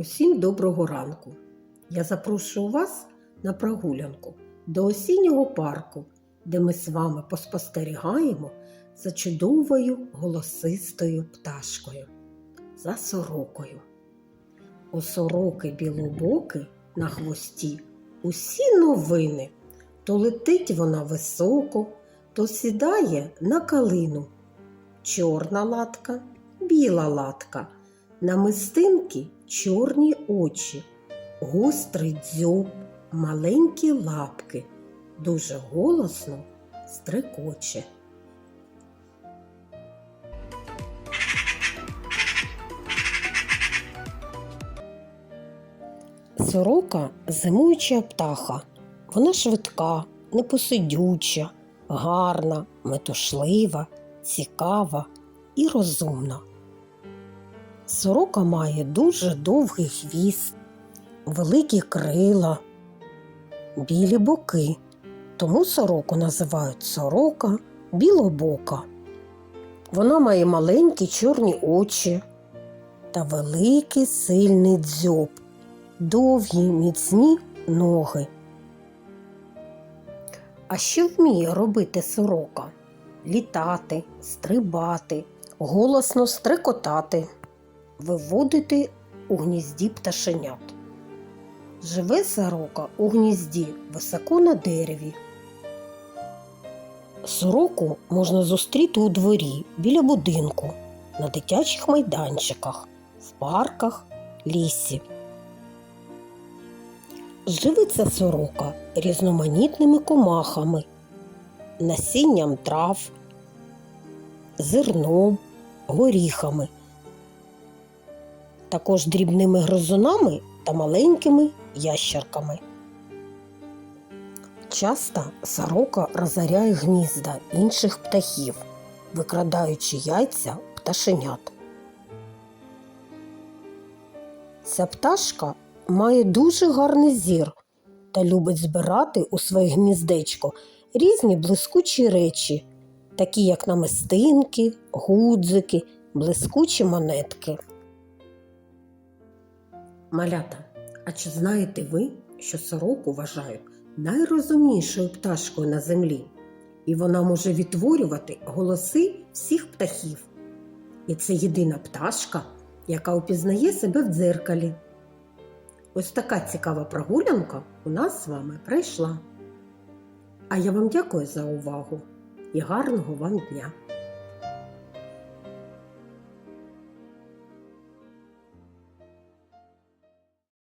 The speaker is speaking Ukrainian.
Усім доброго ранку. Я запрошую вас на прогулянку до осіннього парку, де ми з вами поспостерігаємо за чудовою голосистою пташкою, за сорокою. У сороки білобоки на хвості усі новини. То летить вона високо, то сідає на калину. Чорна латка, біла латка, намистинки чорні очі, гострий дзьоб, маленькі лапки, дуже голосно стрекоче. Сорока зимуюча птаха. Вона швидка, непосидюча, гарна, метушлива, цікава і розумна. Сорока має дуже довгий хвіст, великі крила, білі боки. Тому сороку називають сорока білобока. Вона має маленькі чорні очі та великий сильний дзьоб, довгі міцні ноги. А що вміє робити сорока? Літати, стрибати, голосно стрекотати, виводити у гнізді пташенят. Живе сорока у гнізді високо на дереві. Сороку можна зустріти у дворі біля будинку, на дитячих майданчиках, в парках, лісі. Живиться сорока різноманітними комахами, насінням трав, зерном, горіхами, також дрібними гризунами та маленькими ящерками. Часто сорока розоряє гнізда інших птахів, викрадаючи яйця пташенят. Ця пташка має дуже гарний зір та любить збирати у своє гніздечко різні блискучі речі, такі як намистинки, гудзики, блискучі монетки. Малята, а чи знаєте ви, що сороку вважають найрозумнішою пташкою на землі? І вона може відтворювати голоси всіх птахів. І це єдина пташка, яка опізнає себе в дзеркалі. Ось така цікава прогулянка у нас з вами пройшла. А я вам дякую за увагу і гарного вам дня!